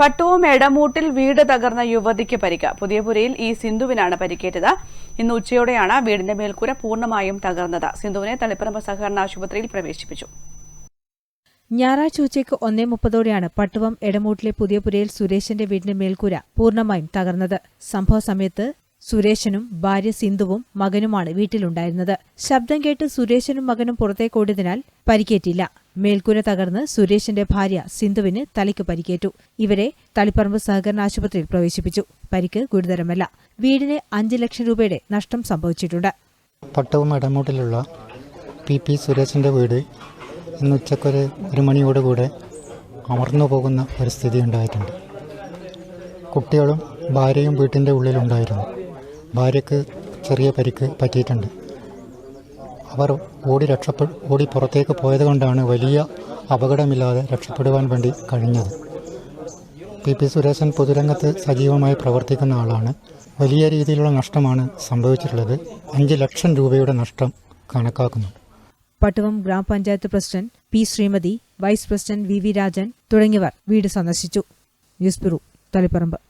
പട്ടുവം എടമൂട്ടിൽ വീട് തകർന്ന യുവതിക്ക് പരിക്ക്. പുതിയപുരയിൽ ഈ സിന്ധുവിനാണ് പരിക്കേറ്റത്. ഇന്ന് ഉച്ചയോടെയാണ് വീടിന്റെ മേൽക്കൂര പൂർണമായും തകർന്നത്. സിന്ധുവിനെ തളിപ്പറമ്പ് സഹകരണ ആശുപത്രിയിൽ പ്രവേശിപ്പിച്ചു. ഞായറാഴ്ച ഉച്ചയ്ക്ക് ഒന്നേ മുപ്പതോടെയാണ് പട്ടുവം എടമൂട്ടിലെ പുതിയപുരയിൽ സുരേഷിന്റെ വീടിന്റെ മേൽക്കൂര പൂർണമായും തകർന്നത്. സംഭവ സമയത്ത് സുരേഷനും ഭാര്യ സിന്ധുവും മകനുമാണ് വീട്ടിലുണ്ടായിരുന്നത്. ശബ്ദം കേട്ട് സുരേഷനും മകനും പുറത്തേക്കോടിയതിനാൽ പരിക്കേറ്റില്ല. മേൽക്കൂര തകർന്ന് സുരേഷിന്റെ ഭാര്യ സിന്ധുവിന് തലയ്ക്ക് പരിക്കേറ്റു. ഇവരെ തളിപ്പറമ്പ് സഹകരണ ആശുപത്രിയിൽ പ്രവേശിപ്പിച്ചു. പരിക്ക് ഗുരുതരമല്ല. വീടിന് അഞ്ച് ലക്ഷം രൂപയുടെ നഷ്ടം സംഭവിച്ചിട്ടുണ്ട്. പട്ടവും ഇടമൂട്ടിലുള്ള പി പി സുരേഷിന്റെ വീട് ഇന്ന് ഉച്ചക്കൊരു ഒരു മണിയോടുകൂടെ അമർന്നു പോകുന്ന ഒരു സ്ഥിതി ഉണ്ടായിട്ടുണ്ട്. കുട്ടികളും ഭാര്യയും വീട്ടിന്റെ ഉള്ളിലുണ്ടായിരുന്നു. ഭാര്യക്ക് ചെറിയ പരിക്ക് പറ്റിയിട്ടുണ്ട്. അവർ ഓടി രക്ഷപ്പെ ഓടി പുറത്തേക്ക് പോയത് കൊണ്ടാണ് വലിയ അപകടമില്ലാതെ രക്ഷപ്പെടുവാൻ വേണ്ടി കഴിഞ്ഞത്. പി. പി. സുരേശൻ പൊതുരംഗത്ത് സജീവമായി പ്രവർത്തിക്കുന്ന ആളാണ്. വലിയ രീതിയിലുള്ള നഷ്ടമാണ് സംഭവിച്ചിട്ടുള്ളത്. അഞ്ച് ലക്ഷം രൂപയുടെ നഷ്ടം കണക്കാക്കുന്നു. പട്ടുവം ഗ്രാമപഞ്ചായത്ത് president P. Sreemathi vice president V. V. Rajan തുടങ്ങിയവർ വീട് സന്ദർശിച്ചു. News bureau Taliparamba.